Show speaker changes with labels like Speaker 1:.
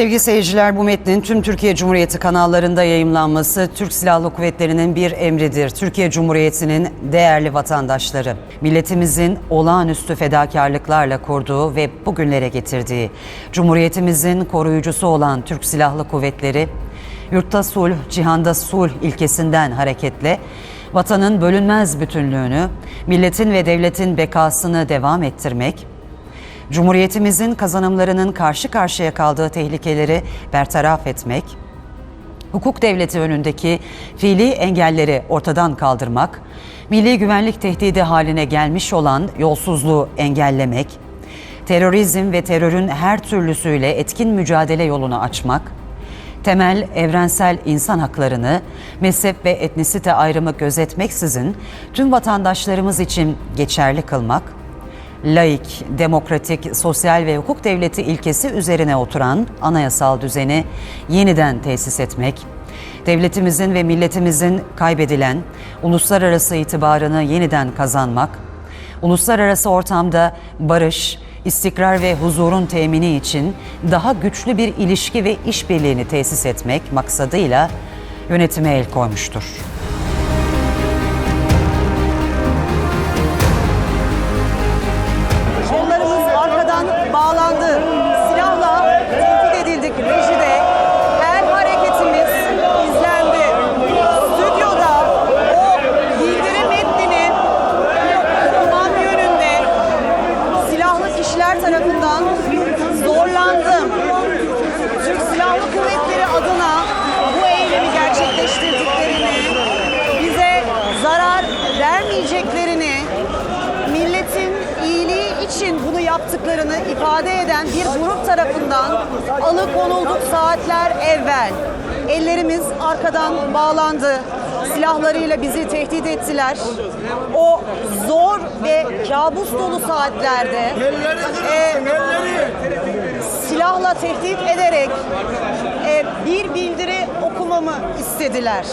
Speaker 1: Sevgili seyirciler bu metnin tüm Türkiye Cumhuriyeti kanallarında yayımlanması Türk Silahlı Kuvvetleri'nin bir emridir. Türkiye Cumhuriyeti'nin değerli vatandaşları, milletimizin olağanüstü fedakarlıklarla kurduğu ve bugünlere getirdiği Cumhuriyetimizin koruyucusu olan Türk Silahlı Kuvvetleri, yurtta sulh, cihanda sulh ilkesinden hareketle vatanın bölünmez bütünlüğünü, milletin ve devletin bekasını devam ettirmek, Cumhuriyetimizin kazanımlarının karşı karşıya kaldığı tehlikeleri bertaraf etmek, hukuk devleti önündeki fiili engelleri ortadan kaldırmak, milli güvenlik tehdidi haline gelmiş olan yolsuzluğu engellemek, terörizm ve terörün her türlüsüyle etkin mücadele yolunu açmak, temel evrensel insan haklarını mezhep ve etnisite ayrımı gözetmeksizin tüm vatandaşlarımız için geçerli kılmak, laik, demokratik, sosyal ve hukuk devleti ilkesi üzerine oturan anayasal düzeni yeniden tesis etmek, devletimizin ve milletimizin kaybedilen uluslararası itibarını yeniden kazanmak, uluslararası ortamda barış, istikrar ve huzurun temini için daha güçlü bir ilişki ve işbirliğini tesis etmek maksadıyla yönetime el koymuştur.
Speaker 2: Kişiler tarafından zorlandım. Türk Silahlı Kuvvetleri adına bu eylemi gerçekleştirdiklerini, bize zarar vermeyeceklerini, milletin iyiliği için bunu yaptıklarını ifade eden bir grup tarafından alıkonulduk saatler evvel. Ellerimiz arkadan bağlandı. Silahlarıyla bizi tehdit ettiler. O zor ve kabus dolu saatlerde e, silahla tehdit ederek e, bir bildiri okumamı istediler.